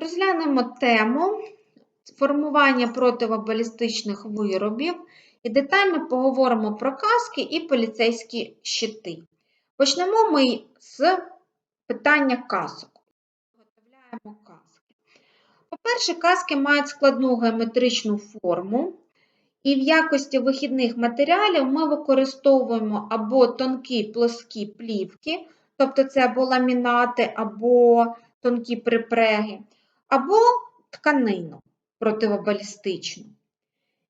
Розглянемо тему формування противобалістичних виробів і детально поговоримо про каски і поліцейські щити. Почнемо ми з питання касок. Виготовляємо каски. По-перше, каски мають складну геометричну форму, і в якості вихідних матеріалів ми використовуємо або тонкі плоскі плівки, тобто це або ламінати, або тонкі припреги, або тканину противобалістичну.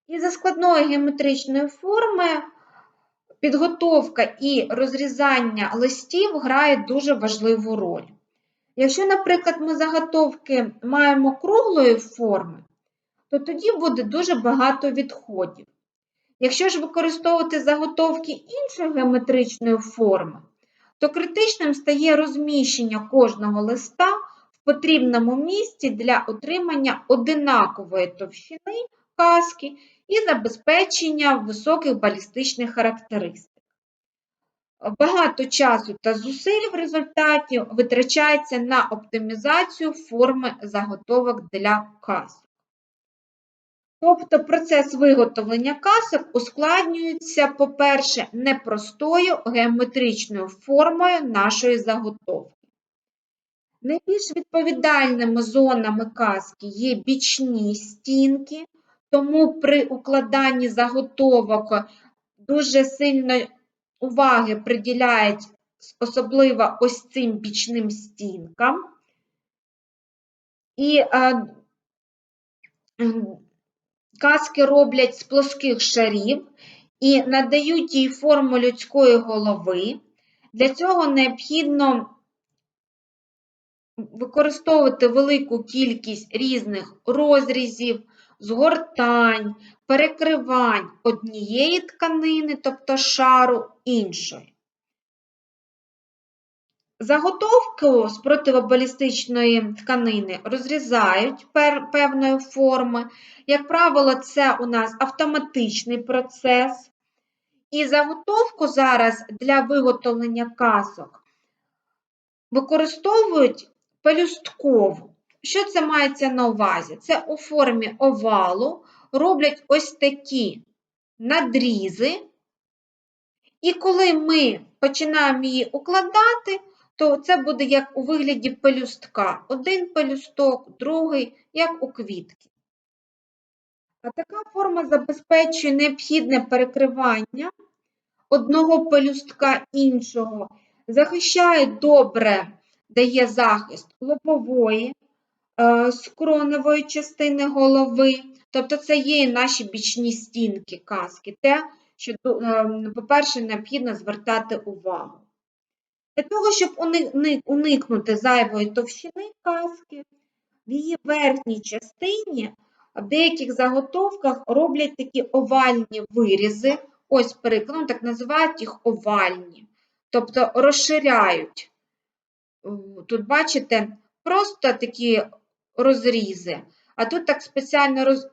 І за складної геометричної форми підготовка і розрізання листів грає дуже важливу роль. Якщо, наприклад, ми заготовки маємо круглої форми, то тоді буде дуже багато відходів. Якщо ж використовувати заготовки іншої геометричної форми, то критичним стає розміщення кожного листа потрібному місці для отримання одинакової товщини каски і забезпечення високих балістичних характеристик. Багато часу та зусиль в результаті витрачається на оптимізацію форми заготовок для касок. Тобто процес виготовлення касок ускладнюється, по-перше, непростою геометричною формою нашої заготовки. Найбільш відповідальними зонами каски є бічні стінки, тому при укладанні заготовок дуже сильно уваги приділяють особливо ось цим бічним стінкам. І е, Каски роблять з плоских шарів і надають їй форму людської голови. Для цього необхідно використовувати велику кількість різних розрізів, згортань, перекривань однієї тканини, тобто шару іншої. Заготовку з противобалістичної тканини розрізають певної форми. Як правило, це у нас автоматичний процес. І заготовку зараз для виготовлення касок використовують пелюсткову. Що це мається на увазі? Це у формі овалу роблять ось такі надрізи. І коли ми починаємо її укладати, то це буде як у вигляді пелюстка. Один пелюсток, другий, як у квітки. А така форма забезпечує необхідне перекривання одного пелюстка іншого, захищає добре, дає захист лобової, е, скроневої частини голови, тобто це є і наші бічні стінки каски, те, що, е, по-перше, необхідно звертати увагу. Для того, щоб уникнути зайвої товщини каски, в її верхній частині в деяких заготовках роблять такі овальні вирізи. Ось приклад, ну, так називають їх овальні, тобто розширяють. Тут, бачите, просто такі розрізи, а тут так спеціально роз,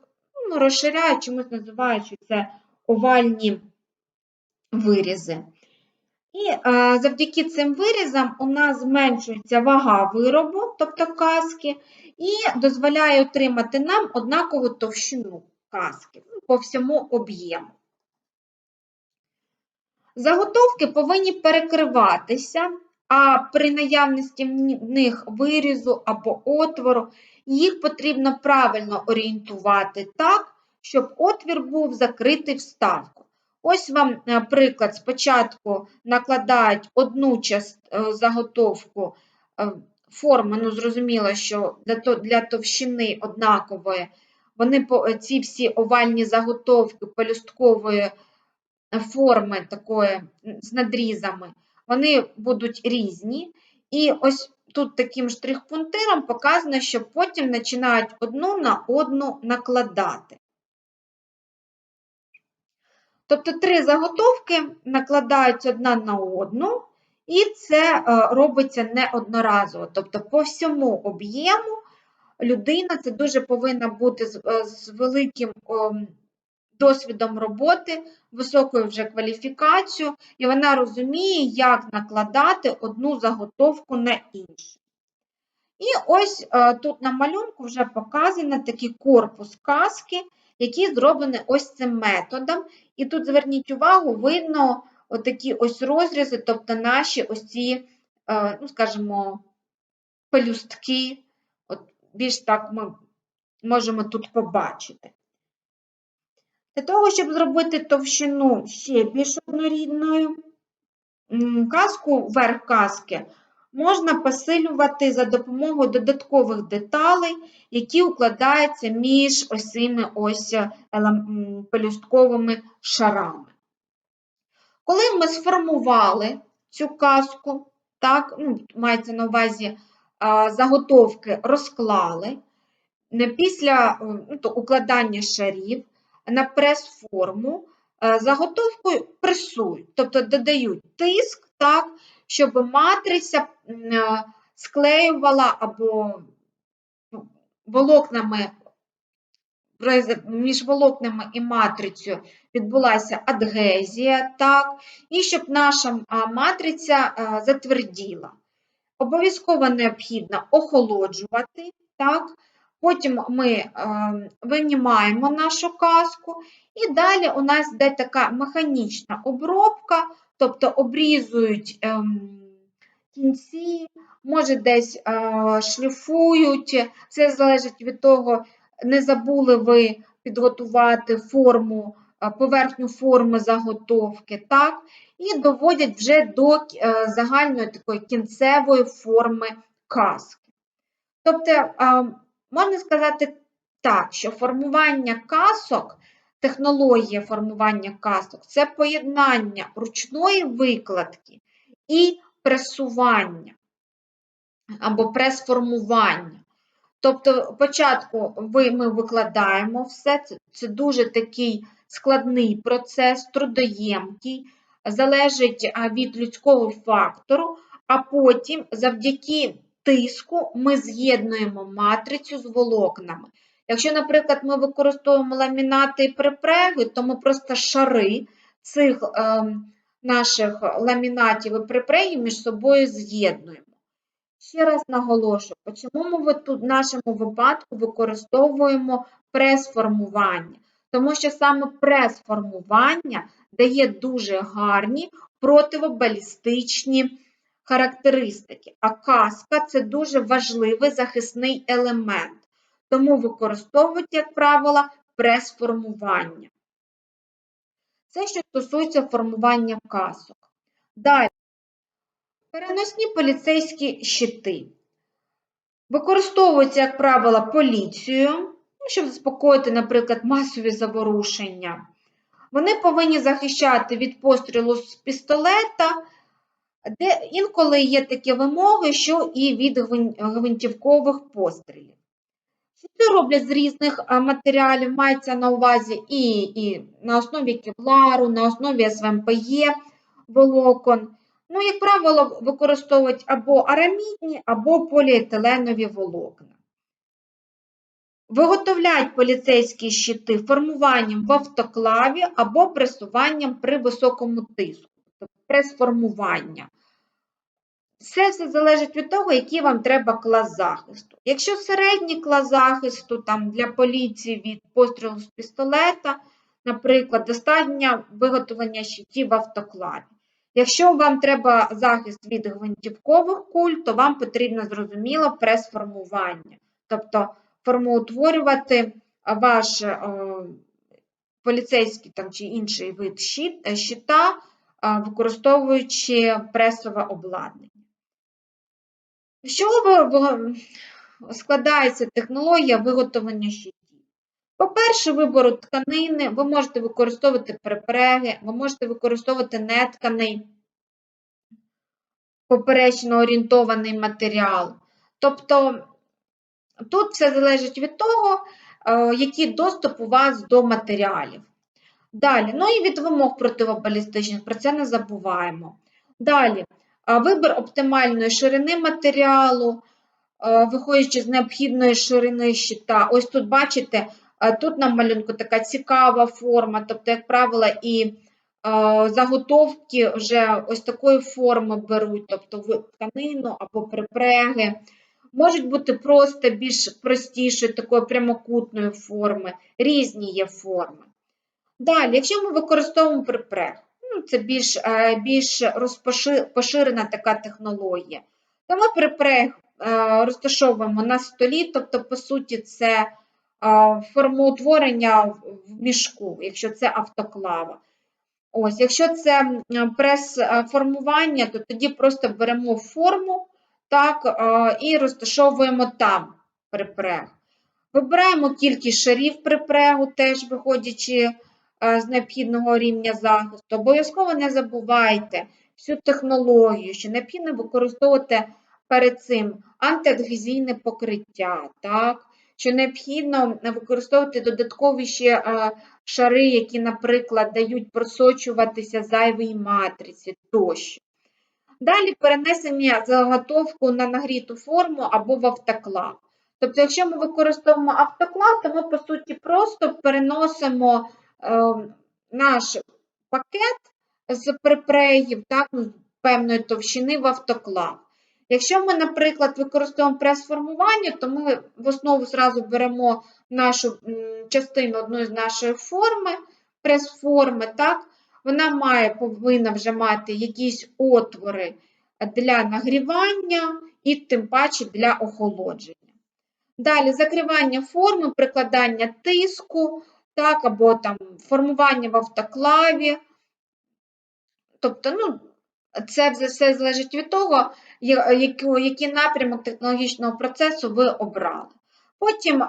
ну, розширяють, чомусь називають, що це овальні вирізи. І а, завдяки цим вирізам у нас зменшується вага виробу, тобто каски, і дозволяє отримати нам однакову товщину каски ну, по всьому об'єму. Заготовки повинні перекриватися, а при наявності в них вирізу або отвору, їх потрібно правильно орієнтувати так, щоб отвір був закритий вставкою. Ось вам е, приклад, спочатку накладають одну част, е, заготовку е, форми, ну, зрозуміло, що для для товщини однакової, вони ці всі овальні заготовки пелюсткової форми такої з надрізами, вони будуть різні. І ось тут таким штрих-пунктиром показано, що потім починають одну на одну накладати. Тобто три заготовки накладаються одна на одну, і це е, робиться неодноразово. Тобто, по всьому об'єму людина це дуже повинна бути з, е, великим досвідом роботи, високою вже кваліфікацією, і вона розуміє, як накладати одну заготовку на іншу. І ось е, тут на малюнку вже показано такий корпус каски, який зроблений ось цим методом. І тут зверніть увагу, видно отакі ось розрізи, тобто наші ось ці, е, ну, скажімо, пелюстки. От більш так ми можемо тут побачити. Для того, щоб зробити товщину ще більш однорідною, м, каску, верх каски можна посилювати за допомогою додаткових деталей, які укладаються між ось цими ось е, пелюстковими шарами. Коли ми сформували цю каску, так, ну, мається на увазі заготовки розклали, після ну, укладання шарів на прес-форму е, заготовкою пресують, тобто додають тиск, так, щоб матриця е, склеювала або ну, волокнами між волокнами і матрицею відбулася адгезія, так, і щоб наша матриця затверділа. Обов'язково необхідно охолоджувати, так, потім ми е, винімаємо нашу каску, і далі у нас йде така механічна обробка, тобто обрізують ем, кінці, може десь е, шліфують, все залежить від того, не забули ви підготувати форму, е, поверхню форми заготовки, так? І доводять вже до загальної такої кінцевої форми каски. Тобто, е, можна сказати так, що формування касок, технологія формування касок це поєднання ручної викладки і пресування або прес-формування. Тобто, спочатку ми викладаємо все, це, дуже такий складний процес, трудоємкий, залежить від людського фактору, а потім завдяки тиску ми з'єднуємо матрицю з волокнами. Якщо, наприклад, ми використовуємо ламінати і припреги, то ми просто шари цих е, наших ламінатів і припрегів між собою з'єднуємо. Ще раз наголошую, чому ми тут в нашому випадку використовуємо прес-формування? Тому що саме прес-формування дає дуже гарні противобалістичні характеристики, а каска це дуже важливий захисний елемент, тому використовують, як правило, прес-формування. Це що стосується формування касок. Далі. Переносні поліцейські щити. Використовуються, як правило, поліцією, ну, щоб заспокоїти, наприклад, масові заворушення. Вони повинні захищати від пострілу з пістолета, де інколи є такі вимоги, що і від гвинтівкових пострілів. Щити роблять з різних матеріалів, мається на увазі і, і на основі кевлару, на основі СВМПЄ волокон. Ну, як правило, використовують або арамідні, або поліетиленові волокна. Виготовляють поліцейські щити формуванням в автоклаві або пресуванням при високому тиску, тобто прес-формування. Все все залежить від того, який вам треба клас захисту. Якщо середній клас захисту там, для поліції від пострілу з пістолета, наприклад, достатньо виготовлення щитів в автоклаві. Якщо вам треба захист від гвинтівкових куль, то вам потрібно зрозуміло прес-формування. Тобто формоутворювати ваш е, поліцейський там, чи інший вид щит, е, щита, е, використовуючи пресове обладнання. З чого складається технологія виготовлення щитів? По-перше, вибору тканини, ви можете використовувати припреги, ви можете використовувати нетканий поперечно орієнтований матеріал. Тобто тут все залежить від того, е, який доступ у вас до матеріалів. Далі, ну і від вимог противобалістичних, про це не забуваємо. Далі, вибір оптимальної ширини матеріалу, е, виходячи з необхідної ширини щита. Ось тут бачите, е, тут на малюнку така цікава форма, тобто, як правило, і е, заготовки вже ось такої форми беруть, тобто тканину або припреги. можуть бути просто більш простішої, такої прямокутної форми, різні є форми. Далі, якщо ми використовуємо припрег, ну, це більш, е, більш розпоши- поширена така технологія, то ми припрег е, розташовуємо на столі, тобто, по суті, це е, формоутворення в мішку, якщо це автоклава. Ось, якщо це прес-формування, то тоді просто беремо форму так, і розташовуємо там припрег. Вибираємо кількість шарів припрегу, теж виходячи з необхідного рівня захисту. Обов'язково не забувайте всю технологію, що необхідно використовувати перед цим антиадгезійне покриття, так? що необхідно використовувати додаткові ще е, шари, які, наприклад, дають просочуватися зайвій матриці тощо. Далі перенесення заготовку на нагріту форму або в автоклав. Тобто, якщо ми використовуємо автоклав, то ми, по суті, просто переносимо е, наш пакет з припреїв так, ну, певної товщини в автоклав. Якщо ми, наприклад, використовуємо прес-формування, то ми в основу зразу беремо нашу частину одної з нашої форми, прес-форми, так, вона має, повинна вже мати якісь отвори для нагрівання і тим паче для охолодження. Далі закривання форми, прикладання тиску, так, або там формування в автоклаві. Тобто, ну, це все залежить від того, який напрямок технологічного процесу ви обрали. Потім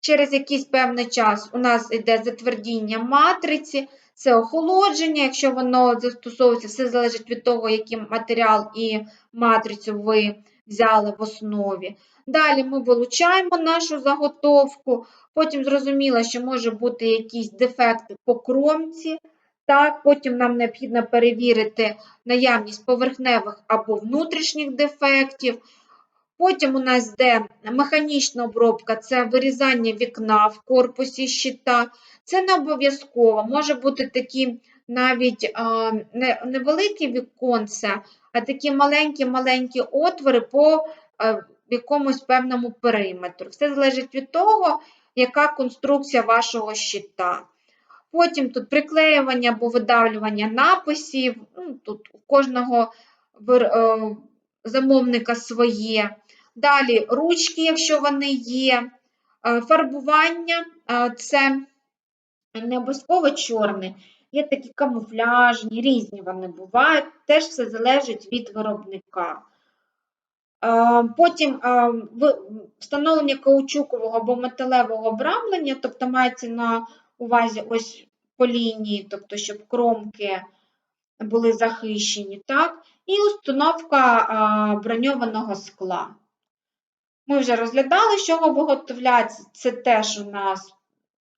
через якийсь певний час у нас йде затвердіння матриці, це охолодження, якщо воно застосовується, все залежить від того, який матеріал і матрицю ви взяли в основі. Далі ми вилучаємо нашу заготовку, потім зрозуміло, що може бути якісь дефекти по кромці. Так, потім нам необхідно перевірити наявність поверхневих або внутрішніх дефектів. Потім у нас йде механічна обробка, це вирізання вікна в корпусі щита. Це не обов'язково, може бути такі навіть невеликі віконця, такі маленькі-маленькі отвори по якомусь певному периметру. Все залежить від того, яка конструкція вашого щита. Потім тут приклеювання або видавлювання написів. Ну, тут у кожного е, замовника своє. Далі ручки, якщо вони є. Е, Фарбування е, це не обов'язково чорне, є такі камуфляжні, різні вони бувають, теж все залежить від виробника. Е, Потім е, встановлення каучукового або металевого обрамлення, тобто мається на увазі ось по лінії, тобто щоб кромки були захищені, так? І установка броньованого скла. Ми вже розглядали, з чого виготовляється. Це теж у нас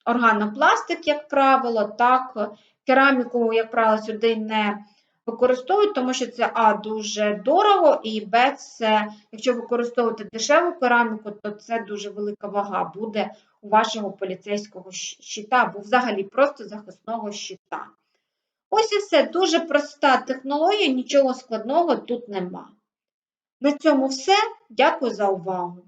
органопластик, як правило, так. Кераміку, як правило, сюди не використовують, тому що це А дуже дорого, і Б, це, якщо використовувати дешеву кераміку, то це дуже велика вага буде у вашого поліцейського щита, або взагалі просто захисного щита. Ось і все. Дуже проста технологія, нічого складного тут нема. На цьому все. Дякую за увагу.